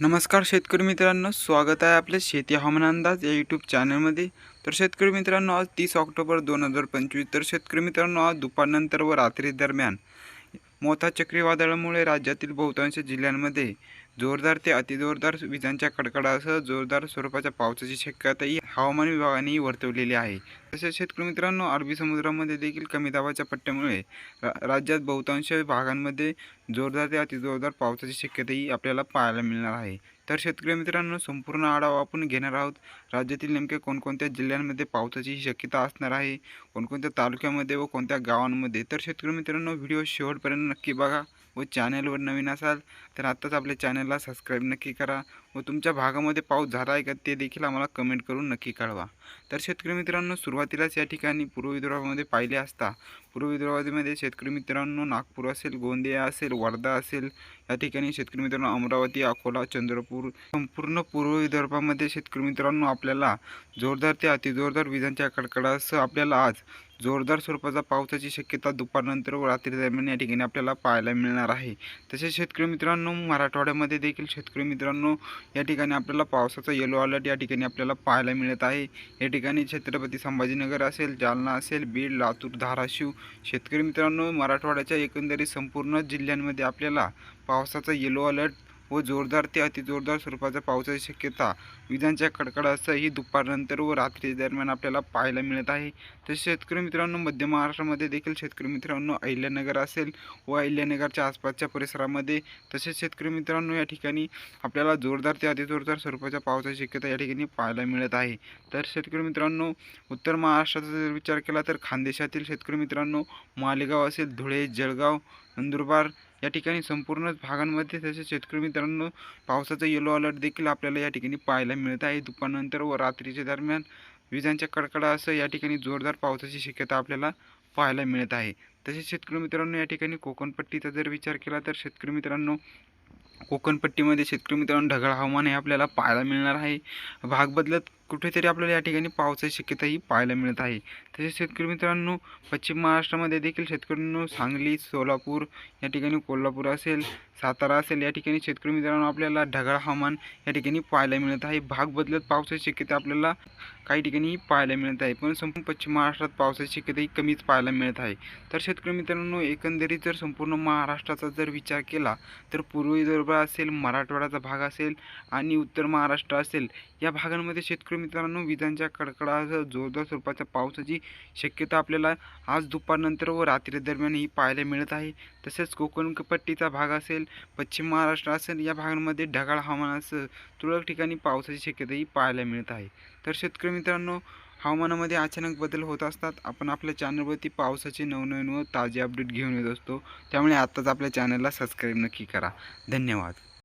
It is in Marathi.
नमस्कार शेतकरी मित्रांनो स्वागत आहे आपल्या शेती हवामान अंदाज या यूट्यूब चॅनलमध्ये तर शेतकरी मित्रांनो आज तीस ऑक्टोबर दोन हजार पंचवीस तर शेतकरी मित्रांनो आज दुपारनंतर व रात्री दरम्यान मोठा चक्रीवादळामुळे राज्यातील बहुतांश जिल्ह्यांमध्ये जोरदार ते अतिजोरदार विजांच्या कडकडासह जोरदार स्वरूपाच्या पावसाची शक्यताही हवामान विभागानेही वर्तवलेली आहे. तसेच शेतकरी मित्रांनो अरबी समुद्रामध्ये देखील कमी दाबाच्या पट्ट्यामुळे रा राज्यात बहुतांश भागांमध्ये जोरदार ते अतिजोरदार पावसाची शक्यताही आपल्याला पाहायला मिळणार आहे. तर शेतकरी मित्रांनो संपूर्ण आढावा आपण घेणार आहोत. राज्यातील नेमक्या कोणकोणत्या जिल्ह्यांमध्ये पावसाची शक्यता असणार आहे? कोणकोणत्या तालुक्यामध्ये व कोणत्या गावांमध्ये? तर शेतकरी मित्रांनो व्हिडिओ शेवटपर्यंत नक्की बघा व चॅनलवर नवीन असाल तर आत्ताच आपल्या चॅनलला सबस्क्राईब नक्की करा व तुमच्या भागामध्ये पाऊस झाला आहे का ते देखील आम्हाला कमेंट करून नक्की कळवा. तर शेतकरी मित्रांनो सुरुवातीलाच या ठिकाणी पूर्व विदर्भामध्ये पाहिले असता पूर्व विदर्भामध्ये शेतकरी मित्रांनो नागपूर असेल गोंदिया असेल वर्धा असेल या ठिकाणी शेतकरी मित्रांनो अमरावती अकोला चंद्रपूर संपूर्ण पूर्व विदर्भामध्ये शेतकरी मित्रांनो आपल्याला जोरदार ते अतिजोरदार विजांच्या कडकडासह आपल्याला आज जोरदार स्वरूपाचा पावसाची शक्यता दुपारनंतर व रात्री दरम्यान या ठिकाणी आपल्याला पाहायला मिळणार आहे. तसेच शेतकरी मित्रांनो मराठवाड्यामध्ये देखील शेतकरी मित्रांनो या ठिकाणी आपल्याला पावसाचा येलो अलर्ट या ठिकाणी आपल्याला पाहायला मिळत आहे. या ठिकाणी छत्रपती संभाजीनगर असेल जालना असेल बीड लातूर धाराशिव शेतकरी मित्रांनो मराठवाड्याच्या एकंदरीत संपूर्ण जिल्ह्यांमध्ये आपल्याला पावसाचा येलो अलर्ट व जोरदार ते अतिजोरदार स्वरूपाचा पावसाची शक्यता. विजांच्या कडकडासही दुपारनंतर व रात्री दरम्यान आपल्याला पाहायला मिळत आहे. तसेच शेतकरी मित्रांनो मध्य महाराष्ट्रामध्ये देखील शेतकरी मित्रांनो अहिल्यानगर असेल व अहिल्यानगरच्या आसपासच्या परिसरामध्ये तसेच शेतकरी मित्रांनो या ठिकाणी आपल्याला जोरदार ते अतिजोरदार स्वरूपाच्या पावसाची शक्यता या ठिकाणी पाहायला मिळत आहे. तर शेतकरी मित्रांनो उत्तर महाराष्ट्राचा जर विचार केला तर खानदेशातील शेतकरी मित्रांनो मालेगाव असेल धुळे जळगाव नंदुरबार या ठिकाणी संपूर्ण भागांमध्ये तसेच शेतकरी मित्रांनो पावसाचा येलो अलर्ट देखील आपल्याला या ठिकाणी पाहायला मिळत आहे. दुपारनंतर व रात्रीच्या दरम्यान विजांच्या असं या ठिकाणी जोरदार पावसाची शक्यता आपल्याला पाहायला मिळत आहे. तसेच शेतकरी मित्रांनो या ठिकाणी कोकणपट्टीचा जर विचार केला तर शेतकरी मित्रांनो कोकणपट्टीमध्ये शेतकरी मित्रांनो ढगाळ हवामान हे आपल्याला पाहायला मिळणार आहे. भाग बदलत कुठेतरी आपल्याला या ठिकाणी पावसाची शक्यताही पाहायला मिळत आहे. तसेच शेतकरी मित्रांनो पश्चिम महाराष्ट्रामध्ये देखील शेतकऱ्यांनो सांगली सोलापूर या ठिकाणी कोल्हापूर असेल सातारा असेल या ठिकाणी शेतकरी मित्रांनो आपल्याला ढगाळ हवामान या ठिकाणी पाहायला मिळत आहे. भाग बदलत पावसाची शक्यता आपल्याला काही ठिकाणी पाहायला मिळत आहे. पण संपूर्ण पश्चिम महाराष्ट्रात पावसाची शक्यताही कमीच पाहायला मिळत आहे. तर शेतकरी मित्रांनो एकंदरीत जर संपूर्ण महाराष्ट्राचा जर विचार केला तर पूर्व विदर्भ असेल मराठवाड्याचा भाग असेल आणि उत्तर महाराष्ट्र असेल या भागांमध्ये शेतकरी मित्रांनो विजांच्या कडकडासह जोरदार स्वरूपाच्या पावसाची शक्यता आपल्याला आज दुपारनंतर व रात्री दरम्यान ही पाहायला मिळत आहे. तसेच कोकणपट्टीचा भाग असेल पश्चिम महाराष्ट्र असेल या भागांमध्ये ढगाळ हवामानासह तुरळक ठिकाणी पावसाची शक्यताही पाहायला मिळत आहे. तर शेतकरी मित्रांनो हवामानामध्ये अचानक बदल होत असतात. आपण आपल्या चॅनलवरती पावसाचे नवनवीन व ताजे अपडेट घेऊन येत असतो. त्यामुळे आत्ताच आपल्या चॅनलला सबस्क्राईब नक्की करा. धन्यवाद.